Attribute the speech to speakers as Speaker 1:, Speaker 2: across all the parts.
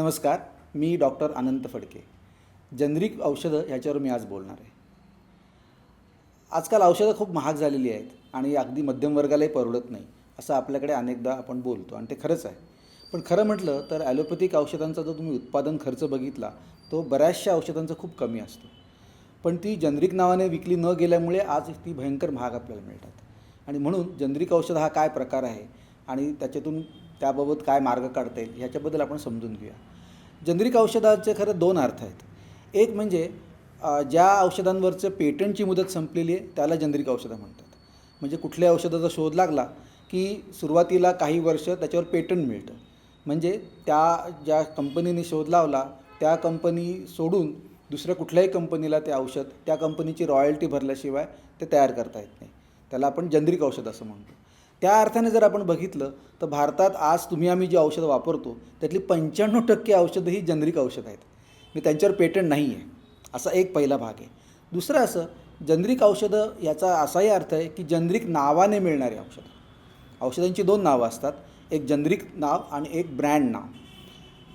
Speaker 1: नमस्कार मी doctor Anant Phadke. Generic औषधं ह्याच्यावर मी आज बोलणार आहे. आजकाल औषधं खूप महाग झालेली आहेत आणि अगदी मध्यमवर्गालाही परवडत नाही असं आपल्याकडे अनेकदा आपण बोलतो आणि ते खरंच आहे. पण खरं म्हटलं तर ॲलोपॅथिक औषधांचा जो तुम्ही उत्पादन खर्च बघितला तो बऱ्याचशा औषधांचा खूप कमी असतो. पण ती जनरिक नावाने विकली न गेल्यामुळे आज ती भयंकर महाग आपल्याला मिळतात. आणि म्हणून जनरिक औषध हा काय प्रकार आहे आणि त्याच्यातून त्याबाबत काय मार्ग काढता येईल ह्याच्याबद्दल आपण समजून घेऊया. जनरिक औषधाचे खरं दोन अर्थ आहेत. एक म्हणजे ज्या औषधांवरचं पेटंटची मुदत संपलेली आहे त्याला जनरिक औषधं म्हणतात. म्हणजे कुठल्या औषधाचा शोध लागला की सुरुवातीला काही वर्ष त्याच्यावर पेटंट मिळतं. म्हणजे त्या ज्या कंपनीने शोध लावला त्या कंपनी सोडून दुसऱ्या कुठल्याही कंपनीला ते औषध त्या कंपनीची रॉयल्टी भरल्याशिवाय ते तयार करता येत नाही. त्याला आपण जनरिक औषध असं म्हणतो. त्या अर्थाने जर आपण बघितलं तर भारतात आज तुम्ही आम्ही जी औषधं वापरतो त्यातली पंच्याण्णव टक्के औषधं ही जनरिक औषधं आहेत. म्हणजे त्यांच्यावर पेटंट नाही आहे असा एक पहिला भाग आहे. दुसरं असं जनरिक औषधं याचा असाही अर्थ आहे की जनरिक नावाने मिळणारी औषधं. औषधांची दोन नावं असतात. एक जनरिक नाव आणि एक ब्रँड नाव.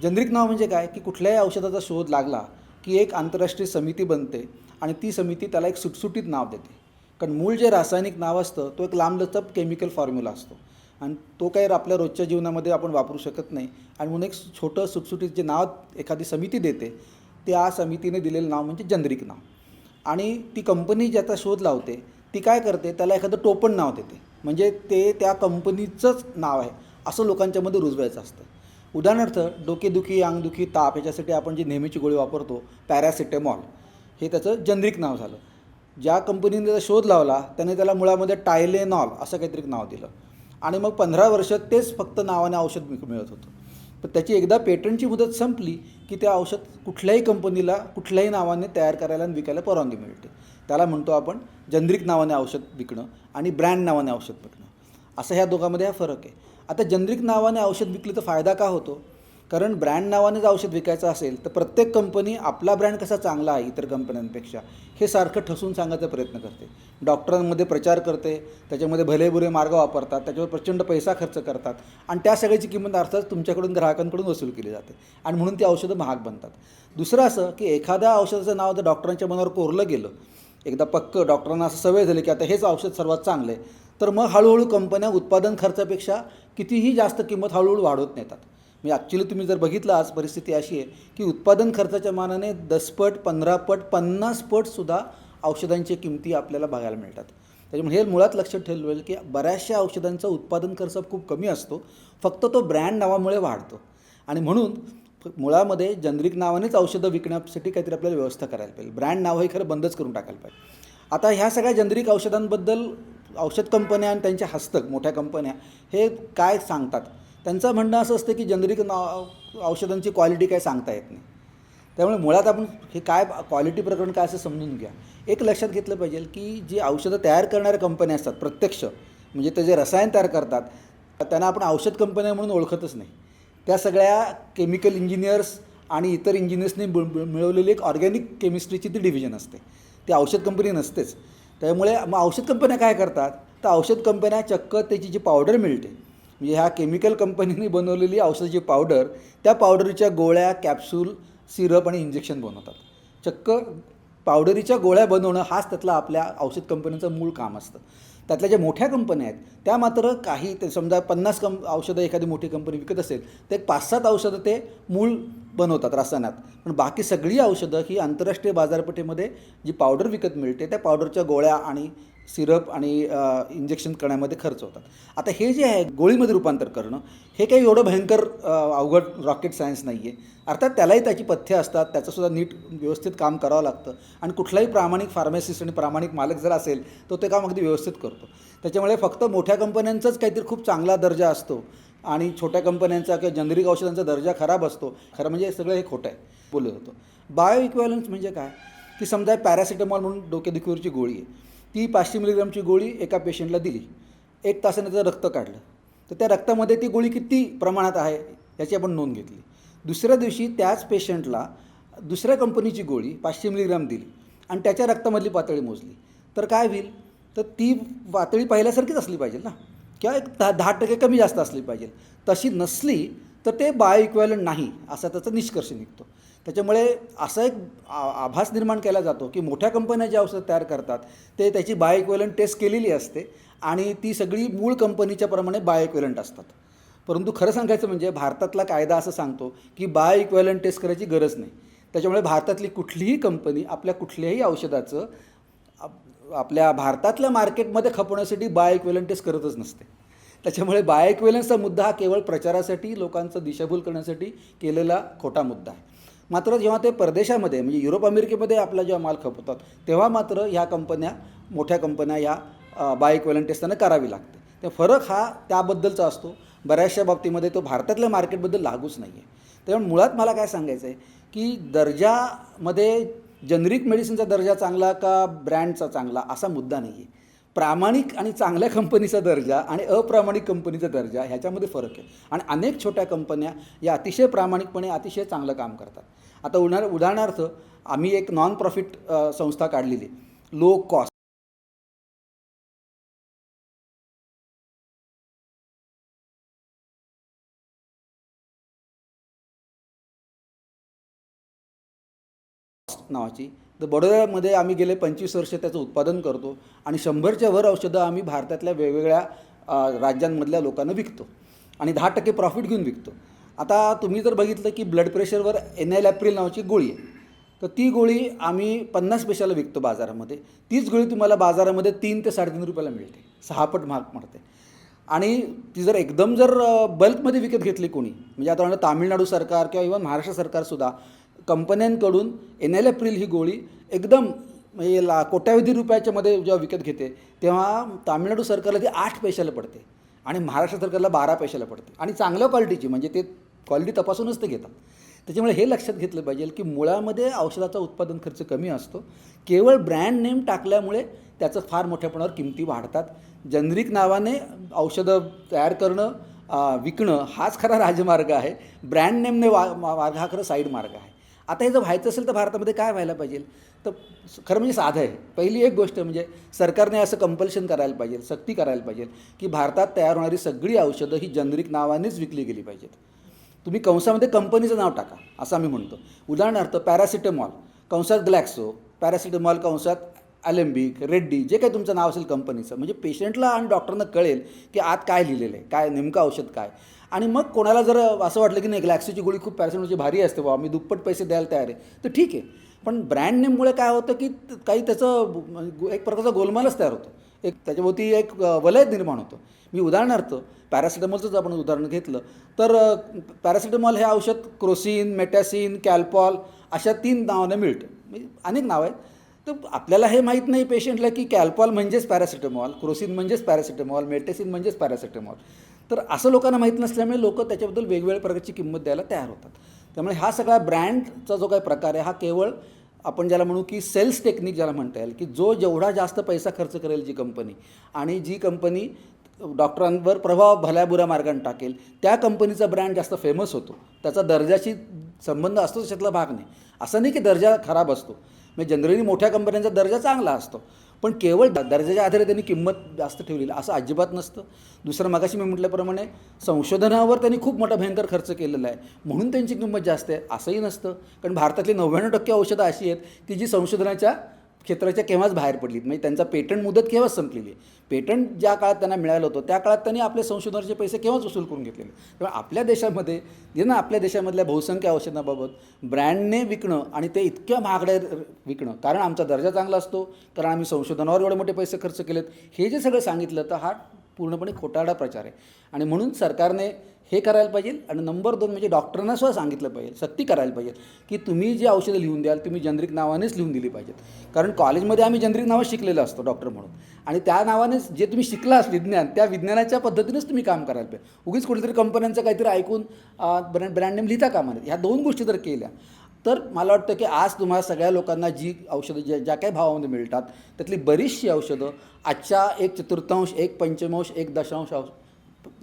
Speaker 1: जनरिक नाव म्हणजे काय? की कुठल्याही औषधाचा शोध लागला की एक आंतरराष्ट्रीय समिती बनते आणि ती समिती त्याला एक सुटसुटीत नाव देते. कारण मूळ जे रासायनिक नाव असतं तो एक लांबलचक केमिकल फॉर्म्युला असतो. आणि तो काही आपल्या रोजच्या जीवनामध्ये आपण वापरू शकत नाही. आणि म्हणून एक छोटं सुटसुटीत जे नाव एखादी समिती देते त्या समितीने दिलेलं नाव म्हणजे जनरिक नाव. आणि ती कंपनी ज्याचा शोध लावते ती काय करते त्याला एखादं टोपण नाव देते. म्हणजे ते त्या कंपनीचंच नाव आहे असं लोकांच्यामध्ये रुजवायचं असतं. उदाहरणार्थ डोकेदुखी अंगदुखी ताप याच्यासाठी आपण जी नेहमीची गोळी वापरतो पॅरासिटेमॉल हे त्याचं जनरिक नाव झालं. ज्या कंपनीने त्याचा शोध लावला त्याने त्याला मुळामध्ये टायलेनॉल असं काहीतरी नाव दिलं. आणि मग पंधरा वर्ष तेच फक्त नावाने औषध मिळत होतं. पण त्याची एकदा पेटंटची मुदत संपली की ते औषध कुठल्याही कंपनीला कुठल्याही नावाने तयार करायला आणि विकायला परवानगी मिळते. त्याला म्हणतो आपण जनरिक नावाने औषध विकणं आणि ब्रँड नावाने औषध विकणं. असं ह्या दोघांमध्ये हा फरक आहे. आता जनरिक नावाने औषध विकलं तर फायदा का होतो? कारण ब्रँड नावाने जर औषध विकायचं असेल तर प्रत्येक कंपनी आपला ब्रँड कसा चांगला आहे इतर कंपन्यांपेक्षा हे सारखं ठसून सांगायचा प्रयत्न करते. डॉक्टरांमध्ये प्रचार करते त्याच्यामध्ये भलेबुरे मार्ग वापरतात त्याच्यावर प्रचंड पैसा खर्च करतात आणि त्या सगळ्याची किंमत अर्थात तुमच्याकडून ग्राहकांकडून वसूल केली जाते आणि म्हणून ती औषधं महाग बनतात. दुसरं असं की एखाद्या औषधाचं नाव जर डॉक्टरांच्या मनावर कोरलं गेलं एकदा पक्क डॉक्टरांना असं सवय झाली की आता हेच औषध सर्वात चांगलं आहे तर मग हळूहळू कंपन्या उत्पादन खर्चापेक्षा कितीही जास्त किंमत हळूहळू वाढवत नेतात. म्हणजे ॲक्च्युली तुम्ही जर बघितलं आज परिस्थिती अशी आहे की उत्पादन खर्चाच्या मानाने दसपट पंधरा पट पन्नास पटसुद्धा औषधांच्या किमती आपल्याला बघायला मिळतात. त्याच्यामुळे हे मुळात लक्षात ठेवलं की बऱ्याचशा औषधांचा उत्पादन खर्च खूप कमी असतो. फक्त तो ब्रँड नावामुळे वाढतो. आणि म्हणून फ- मुळामध्ये जनरिक नावानेच औषधं विकण्यासाठी काहीतरी आपल्याला व्यवस्था करायला पाहिजे. ब्रँड नाव हे खरं बंदच करून टाकायला पाहिजे. आता ह्या सगळ्या जनरिक औषधांबद्दल औषध कंपन्या आणि त्यांच्या हस्तक मोठ्या कंपन्या हे काय सांगतात? त्यांचं म्हणणं असं असतं की जनरिक नाव औषधांची क्वालिटी काय सांगता येत नाही. त्यामुळे मुळात आपण हे काय क्वालिटी प्रकरण काय असं समजून घ्या. एक लक्षात घेतलं पाहिजे की जी औषधं तयार करणाऱ्या कंपन्या असतात प्रत्यक्ष म्हणजे ते जे रसायन तयार करतात त्यांना आपण औषध कंपन्या म्हणून ओळखतच नाही. त्या सगळ्या केमिकल इंजिनियर्स आणि इतर इंजिनियर्सनी मिळवलेली एक ऑर्गॅनिक केमिस्ट्रीची ती डिव्हिजन असते. ती औषध कंपनी नसतेच. त्यामुळे मग औषध कंपन्या काय करतात? तर औषध कंपन्या चक्क त्याची जी पावडर मिळते म्हणजे ह्या केमिकल कंपनीने बनवलेली औषधाची पावडर त्या पावडरीच्या गोळ्या कॅप्सूल सिरप आणि इंजेक्शन बनवतात. चक्क पावडरीच्या गोळ्या बनवणं हाच त्यातला आपल्या औषध कंपनीचं मूळ काम असतं. त्यातल्या ज्या मोठ्या कंपन्या आहेत त्या मात्र काही ते समजा पन्नास कं औषधं एखादी मोठी कंपनी विकत असेल तर एक पाच सात औषधं ते मूळ बनवतात रसायनात. पण बाकी सगळी औषधं ही आंतरराष्ट्रीय बाजारपेठेमध्ये जी पावडर विकत मिळते त्या पावडरच्या गोळ्या आणि सिरप आणि इंजेक्शन करण्यामध्ये खर्च होतात. आता हे जे आहे गोळीमध्ये रूपांतर करणं हे काही एवढं भयंकर अवघड रॉकेट सायन्स नाही आहे अर्थात त्यालाही त्याची पथ्य असतात त्याचंसुद्धा नीट व्यवस्थित काम करावं लागतं आणि कुठलाही प्रामाणिक फार्मासिस्ट आणि प्रामाणिक मालक जर असेल तो ते काम अगदी व्यवस्थित करतो. त्याच्यामुळे फक्त मोठ्या कंपन्यांचाच काहीतरी खूप चांगला दर्जा असतो आणि छोट्या कंपन्यांचा किंवा जनरिक औषधांचा दर्जा खराब असतो. खरं म्हणजे सगळं हे खोटं आहे बोलत होतो. बायो इक्वॅलन्स म्हणजे काय? की समजा पॅरासिटामॉल म्हणून डोकेदुखीवरची गोळी आहे. ती पाचशे मिलीग्रामची गोळी एका पेशंटला दिली. एक तासाने त्याचं रक्त काढलं. तर त्या रक्तामध्ये ती गोळी किती प्रमाणात आहे याची आपण नोंद घेतली. दुसऱ्या दिवशी त्याच पेशंटला दुसऱ्या कंपनीची गोळी पाचशे मिलीग्राम दिली आणि त्याच्या रक्तामधली पातळी मोजली. तर काय होईल? तर ती पातळी पाहिल्यासारखीच असली पाहिजे ना. किंवा एक दहा दहा टक्के कमी जास्त असली पाहिजे. तशी नसली तर ते बायो इक्वॅलंट नाही असा त्याचा निष्कर्ष निघतो. त्याच्यामुळे असा एक आभास निर्माण केला जातो की मोठ्या कंपन्या जे औषधं तयार करतात ते त्याची बायो टेस्ट केलेली असते आणि ती सगळी मूळ कंपनीच्या प्रमाणे बायोइक्वेलंट असतात. परंतु खरं सांगायचं म्हणजे भारतातला कायदा असं सांगतो की बायो टेस्ट करायची गरज नाही. त्याच्यामुळे भारतातली कुठलीही कंपनी आपल्या कुठल्याही औषधाचं आपल्या भारतातल्या मार्केटमध्ये खपवण्यासाठी बायोक्वेलंट टेस्ट करतच नसते. त्याच्यामुळे बायोइक्वेलन्सचा मुद्दा हा केवळ प्रचारासाठी लोकांचं दिशाभूल करण्यासाठी केलेला खोटा मुद्दा आहे. मात्र जेव्हा ते परदेशामध्ये म्हणजे युरोप अमेरिकेमध्ये आपला जेव्हा माल खपवतात तेव्हा मात्र ह्या कंपन्या मोठ्या कंपन्या या बायो इक्वेलंट त्यांना करावी लागते. तर फरक हा त्याबद्दलचा असतो. बऱ्याचशा बाबतीमध्ये तो भारतातल्या मार्केटबद्दल लागूच नाही आहे त्यामुळे मुळात मला काय सांगायचं आहे की दर्जामध्ये जनरिक मेडिसिनचा दर्जा चांगला का ब्रँडचा चांगला असा मुद्दा नाही आहे प्रामाणिक आणि चांगल्या कंपनीचा दर्जा आणि अप्रामाणिक कंपनीचा दर्जा ह्याच्यामध्ये फरक आहे. आणि अनेक छोट्या कंपन्या या अतिशय प्रामाणिकपणे अतिशय चांगलं काम करतात. आता उन्हा उदाहरणार्थ आम्ही एक नॉन प्रॉफिट संस्था काढलेली. लो कॉस्ट नावाची तर बडोद्यामध्ये आम्ही गेले पंचवीस वर्ष त्याचं उत्पादन करतो आणि शंभरच्या वर औषधं आम्ही भारतातल्या वेगवेगळ्या राज्यांमधल्या लोकांना विकतो आणि दहा टक्के प्रॉफिट घेऊन विकतो. आता तुम्ही जर बघितलं की ब्लड प्रेशरवर एन एल ॲप्रिल नावाची गोळी आहे. तर ती गोळी आम्ही पन्नास पैशाला विकतो बाजारामध्ये. तीच गोळी तुम्हाला बाजारामध्ये तीन ते साडेतीन रुपयाला मिळते. सहापट महाग पडते. आणि ती जर एकदम जर बल्कमध्ये विकत घेतली कोणी म्हणजे आता तामिळनाडू सरकार किंवा इव्हन महाराष्ट्र सरकारसुद्धा कंपन्यांकडून एन एल एप्रिल ही गोळी एकदम म्हणजे ला कोट्यावधी रुपयाच्यामध्ये जेव्हा विकत घेते तेव्हा तामिळनाडू सरकारला ती आठ पैशाला पडते आणि महाराष्ट्र सरकारला बारा पैशाला पडते. आणि चांगल्या क्वालिटीची म्हणजे ते क्वालिटी तपासूनच ते घेतात. त्याच्यामुळे हे लक्षात घेतलं पाहिजे की मुळामध्ये औषधाचा उत्पादन खर्च कमी असतो. केवळ ब्रँड नेम टाकल्यामुळे त्याचं फार मोठ्या प्रमाणावर किमती वाढतात. जनरिक नावाने औषधं तयार करणं विकणं हाच खरा राजमार्ग आहे. ब्रँड नेमने वा मार्ग हा खरं साईड मार्ग आहे. आता हे जर व्हायचं असेल तर भारतामध्ये काय व्हायला पाहिजे? तर खरं म्हणजे साधं आहे. पहिली एक गोष्ट म्हणजे सरकारने असं कंपल्शन करायला पाहिजे सक्ती करायला पाहिजे की भारतात तयार होणारी सगळी औषधं ही जनरिक नावानेच विकली गेली पाहिजेत. तुम्ही कंसामध्ये कंपनीचं नाव टाका असं आम्ही म्हणतो. उदाहरणार्थ पॅरासिटेमॉल कंसात ग्लॅक्सो पॅरासिटेमॉल कंसात ॲलेम्बिक रेड्डी जे काही तुमचं नाव असेल कंपनीचं म्हणजे पेशंटला आणि डॉक्टरनं कळेल की आत काय लिहिलेलं आहे काय नेमकं औषध काय. आणि मग कोणाला जर असं वाटलं की नाही ग्लॅक्सोची गोळी खूप पॅरासिटेमॉलची भारी असते बाबा मी दुप्पट पैसे द्यायला तयार आहे. तर ठीक आहे. पण ब्रँड नेममुळे काय होतं की काही त्याचं एक प्रकारचा गोलमालच तयार होतो. एक त्याच्याभोवती एक वलय निर्माण होतं. मी उदाहरणार्थ पॅरासिटामॉलचंच आपण उदाहरण घेतलं. तर अ, पॅरासिटामॉल हे औषध क्रोसिन मेटॅसिन कॅल्पॉल अशा तीन नावाने मिळतं. म्हणजे अनेक नावं आहेत. तर आपल्याला हे माहीत नाही पेशंटला की कॅल्पॉल म्हणजेच पॅरासिटेमॉल क्रोसिन म्हणजेच पॅरासिटेमॉल मेटेसिन म्हणजेच पॅरासिटेमॉल तर असं लोकांना माहीत नसल्यामुळे लोक त्याच्याबद्दल वेगवेगळ्या प्रकारची किंमत द्यायला तयार होतात. त्यामुळे हा सगळा ब्रँडचा जो काही प्रकार आहे हा केवळ आपण ज्याला म्हणू की सेल्स टेक्निक ज्याला म्हणता येईल की जो जेवढा जास्त पैसा खर्च करेल जी कंपनी आणि जी कंपनी डॉक्टरांवर प्रभाव भल्याबुऱ्या मार्गाने टाकेल त्या कंपनीचा ब्रँड जास्त फेमस होतो. त्याचा दर्जाशी संबंध असतो त्याच्यातला भाग नाही. असं नाही की दर्जा खराब असतो. म्हणजे जनरली मोठ्या कंपन्यांचा दर्जा चांगला असतो. पण केवळ दर्जाच्या आधारे त्यांनी किंमत जास्त ठेवलेली असं अजिबात नसतं. दुसरं मगाशी मी म्हटल्याप्रमाणे संशोधनावर त्यांनी खूप मोठा भयंकर खर्च केलेला आहे. म्हणून त्यांची किंमत जास्त आहे असंही नसतं. कारण भारतातली नव्याण्णव टक्के औषधं अशी आहेत की जी संशोधनाच्या क्षेत्राच्या केव्हाच बाहेर पडलीत म्हणजे त्यांचा पेटंट मुदत केव्हाच संपलेली आहे? पेटंट ज्या काळात त्यांना मिळालं होतं त्या काळात त्यांनी आपले संशोधनाचे पैसे केव्हाच वसूल करून घेतलेले त्यामुळे आपल्या देशामध्ये जे ना आपल्या देशामधल्या बहुसंख्य औषधाबाबत ब्रँडने विकणं आणि ते इतक्या महागड्या विकणं कारण आमचा दर्जा चांगला असतो कारण आम्ही संशोधनावर एवढे मोठे पैसे खर्च केलेत. हे जे सगळं सांगितलं तर हा पूर्णपणे खोटारडा प्रचार आहे. आणि म्हणून सरकारने हे करायला पाहिजे आणि नंबर दोन म्हणजे डॉक्टरांना सुद्धा सांगितलं पाहिजे सक्ती करायला पाहिजे की तुम्ही जी औषधं लिहून द्याल तुम्ही जनरिक नावानेच लिहून दिली पाहिजेत. कारण कॉलेजमध्ये आम्ही जनरिक नावं शिकलेलं असतो डॉक्टर म्हणून. आणि त्या नावानेच जे तुम्ही शिकलास विज्ञान त्या विज्ञानाच्या पद्धतीनेच तुम्ही काम करायला पाहिजे. उगीच कुठेतरी कंपन्यांचं काहीतरी ऐकून ब्रँड ब्रँड नेम लिहिता कामा नये. ह्या दोन गोष्टी जर केल्या तर मला वाटतं की आज तुम्हाला सगळ्या लोकांना जी औषधं ज्या ज्या काही भावामध्ये मिळतात त्यातली बरीचशी औषधं आजच्या एक चतुर्थांश एक पंचमांश एक दशांश औष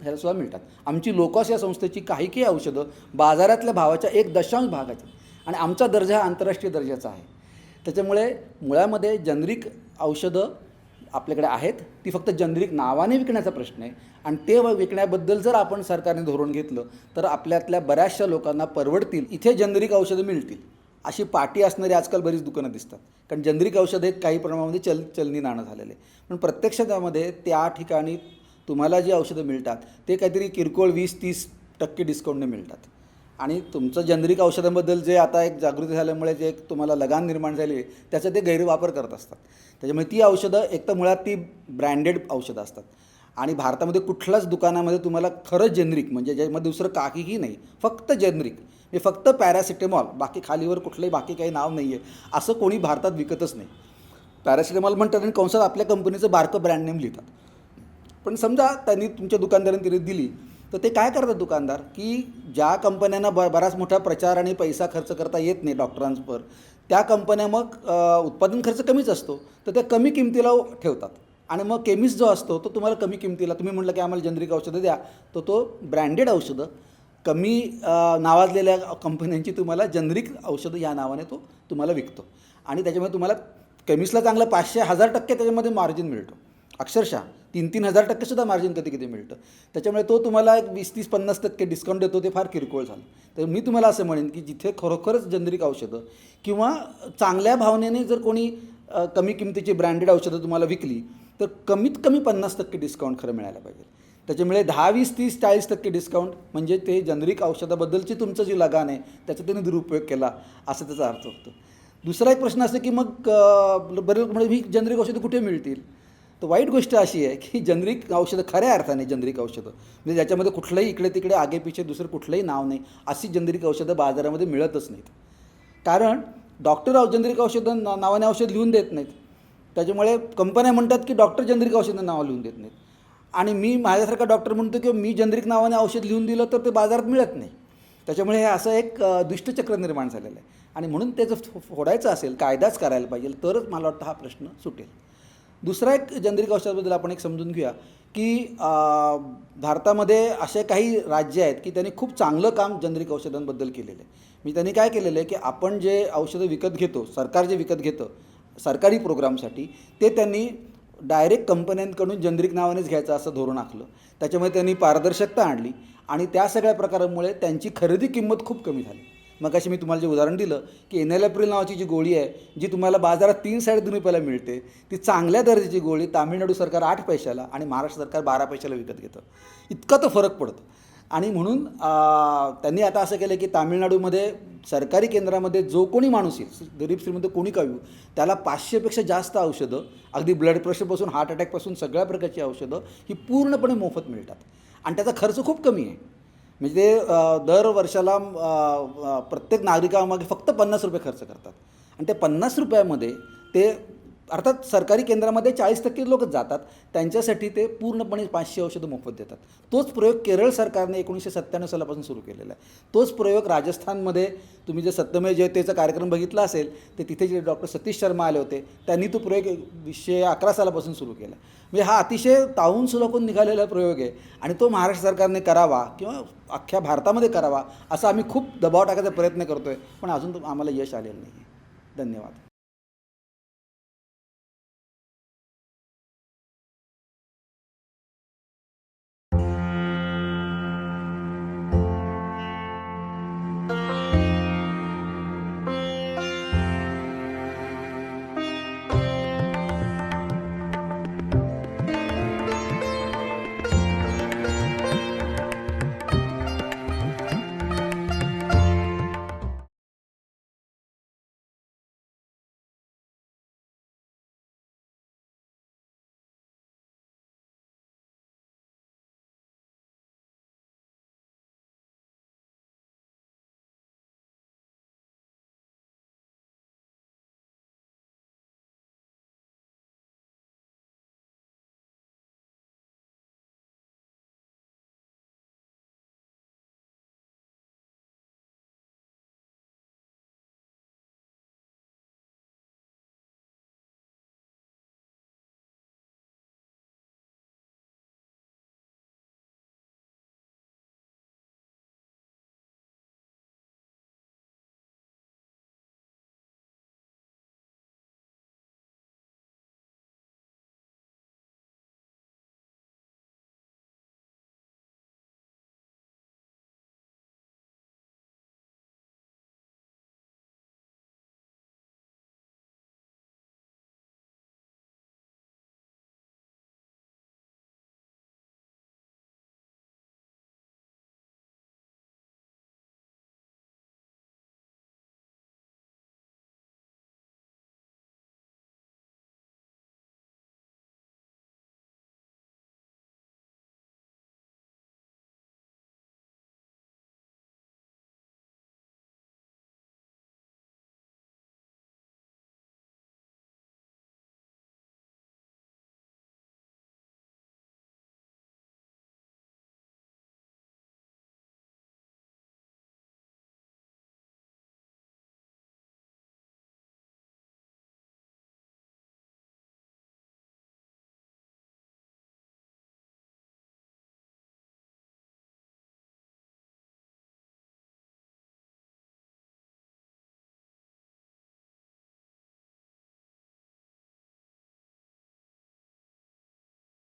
Speaker 1: ह्याला सुद्धा मिळतात. आमची लोकॉस या संस्थेची काही काही औषधं बाजारातल्या भावाच्या एक दशांश भागाची आणि आमचा दर्जा हा आंतरराष्ट्रीय दर्जाचा आहे. त्याच्यामुळे मुळामध्ये जनरिक औषधं आपल्याकडे आहेत ती फक्त जनरिक नावाने विकण्याचा प्रश्न आहे. आणि ते विकण्याबद्दल जर आपण सरकारने धोरण घेतलं तर आपल्यातल्या बऱ्याचशा लोकांना परवडतील. इथे जनरिक औषधं मिळतील. अशी पाटी असणारी आजकाल बरीच दुकानं दिसतात. कारण जनरिक औषधं एक काही प्रमाणामध्ये चल चलनी नाणं झालेलं आहे पण प्रत्यक्ष त्यामध्ये त्या ठिकाणी तुम्हाला जी औषधं मिळतात ते काहीतरी किरकोळ वीस तीस टक्के डिस्काउंटने मिळतात. आणि तुमचं जनरिक औषधांबद्दल जे आता एक जागृती झाल्यामुळे जे एक तुम्हाला लगान निर्माण झाली त्याचा ते गैरवापर करत असतात. त्याच्यामुळे ती औषधं एक तर मुळात ती ब्रँडेड औषधं असतात. आणि भारतामध्ये कुठल्याच दुकानामध्ये तुम्हाला खरं जेनरिक म्हणजे ज्यामध्ये दुसरं काहीही नाही फक्त जेनरिक. म्हणजे फक्त पॅरासिटेमॉल बाकी खालीवर कुठलंही बाकी काही नाव नाही आहे असं कोणी भारतात विकतच नाही. पॅरासिटेमॉल म्हणतात आणि कंसात आपल्या कंपनीचं बारकं ब्रँड नेम लिहितात. पण समजा त्यांनी तुमच्या दुकानदारांनी तिने दिली तर ते काय करतात दुकानदार? की ज्या कंपन्यांना ब बराच मोठा प्रचार आणि पैसा खर्च करता येत नाही डॉक्टरांवर त्या कंपन्या मग उत्पादन खर्च कमीच असतो. तर त्या कमी किमतीला ठेवतात. आणि मग केमिस्ट जो असतो तो तुम्हाला कमी किमतीला तुम्ही म्हटलं की आम्हाला जनरिक औषधं द्या तर तो ब्रँडेड औषधं कमी नावाजलेल्या कंपन्यांची तुम्हाला जनरिक औषधं या नावाने तो तुम्हाला विकतो. आणि त्याच्यामुळे तुम्हाला केमिस्टला चांगलं पाचशे हजार टक्के त्याच्यामध्ये मार्जिन मिळतो. अक्षरशः. तीन तीन हजार टक्केसुद्धा मार्जिन कधी कधी मिळतं. त्याच्यामुळे तो तुम्हाला एक वीस तीस पन्नास टक्के डिस्काउंट देतो ते फार किरकोळ झालं. तर मी तुम्हाला असं म्हणेन की जिथे खरोखरच जनरिक औषधं किंवा चांगल्या भावनेने जर कोणी कमी किमतीची ब्रँडेड औषधं तुम्हाला विकली तर कमीत कमी पन्नास टक्के डिस्काउंट खरं मिळायला पाहिजे. त्याच्यामुळे दहा वीस तीस चाळीस टक्के डिस्काउंट म्हणजे ते जनरिक औषधाबद्दलची तुमचं जी लगान आहे त्याचा त्याने दुरुपयोग केला असं त्याचा अर्थ होतो. दुसरा एक प्रश्न असं की मग बरेच म्हणजे ही जनरिक औषधं कुठे मिळतील? तर वाईट गोष्ट अशी आहे की जनरिक औषधं खऱ्या अर्थाने जनरिक औषधं. म्हणजे ज्याच्यामध्ये कुठलंही इकडे तिकडे आगेपिछे दुसरं कुठलंही नाव नाही. अशी जनरिक औषधं बाजारामध्ये मिळतच नाहीत. कारण डॉक्टर जनरिक औषधं ना- नावाने औषध लिहून देत नाहीत. त्याच्यामुळे कंपन्या म्हणतात की डॉक्टर जनरिक औषधं नावं लिहून देत नाहीत. आणि मी माझ्यासारखा डॉक्टर म्हणतो की मी जनरिक नावाने औषध लिहून दिलं तर ते बाजारात मिळत नाही. त्याच्यामुळे हे असं एक दुष्टचक्र निर्माण झालेलं आहे. आणि म्हणून त्याचं फोडायचं असेल कायदाच करायला पाहिजे तरच मला वाटतं हा प्रश्न सुटेल. दुसरा एक जनरिक औषधाबद्दल आपण एक समजून घेऊया की भारतामध्ये असे काही राज्य आहेत की त्यांनी खूप चांगलं काम जनरिक औषधांबद्दल केलेलं आहे. मी त्यांनी काय केलेलं आहे की आपण जे औषधं विकत घेतो सरकार जे विकत घेतं सरकारी प्रोग्रामसाठी ते त्यांनी डायरेक्ट कंपन्यांकडून जनरिक नावानेच घ्यायचं असं धोरण आखलं. त्याच्यामुळे त्यांनी पारदर्शकता आणली आणि त्या सगळ्या प्रकारामुळे त्यांची खरेदी किंमत खूप कमी झाली. मग अशी मी तुम्हाला जे उदाहरण दिलं की एनेलॅप्रिल नावाची जी गोळी आहे जी तुम्हाला बाजारात तीन साडेतीन रुपयाला मिळते ती चांगल्या दर्जाची गोळी तामिळनाडू सरकार आठ पैशाला आणि महाराष्ट्र सरकार बारा पैशाला विकत घेतं. इतका तो फरक पडतो. आणि म्हणून त्यांनी आता असं केलं की तामिळनाडूमध्ये सरकारी केंद्रामध्ये जो कोणी माणूस येईल गरीब श्रीमंत कोणी का येऊ त्याला पाचशेपेक्षा जास्त औषधं अगदी ब्लड प्रेशरपासून हार्ट अटॅकपासून सगळ्या प्रकारची औषधं ही पूर्णपणे मोफत मिळतात. आणि त्याचा खर्च खूप कमी आहे. म्हणजे ते दर वर्षाला प्रत्येक नागरिकामागे फक्त पन्नास रुपये खर्च करतात. आणि त्या पन्नास रुपयामध्ये ते अर्थात सरकारी केंद्रामध्ये चाळीस टक्के लोक जातात. त्यांच्यासाठी ते पूर्णपणे पाचशे औषधं मोफत देतात. तोच प्रयोग केरळ सरकारने एकोणीसशे सत्त्याण्णव सालापासून सुरू केलेला आहे. तोच प्रयोग राजस्थानमध्ये तुम्ही जे सत्यमय जयतेचा कार्यक्रम बघितला असेल ते तिथे जे डॉक्टर सतीश शर्मा आले होते त्यांनी तो प्रयोग वीसशे अकरा सालापासून सुरू केला म्हणजे हा अतिशय तावून सुलकून निघालेला प्रयोग आहे आणि तो महाराष्ट्र सरकारने करावा किंवा अख्ख्या भारतामध्ये करावा असा आम्ही खूप दबाव टाकायचा प्रयत्न करतो आहे पण अजून आम्हाला यश आलेलं नाही धन्यवाद.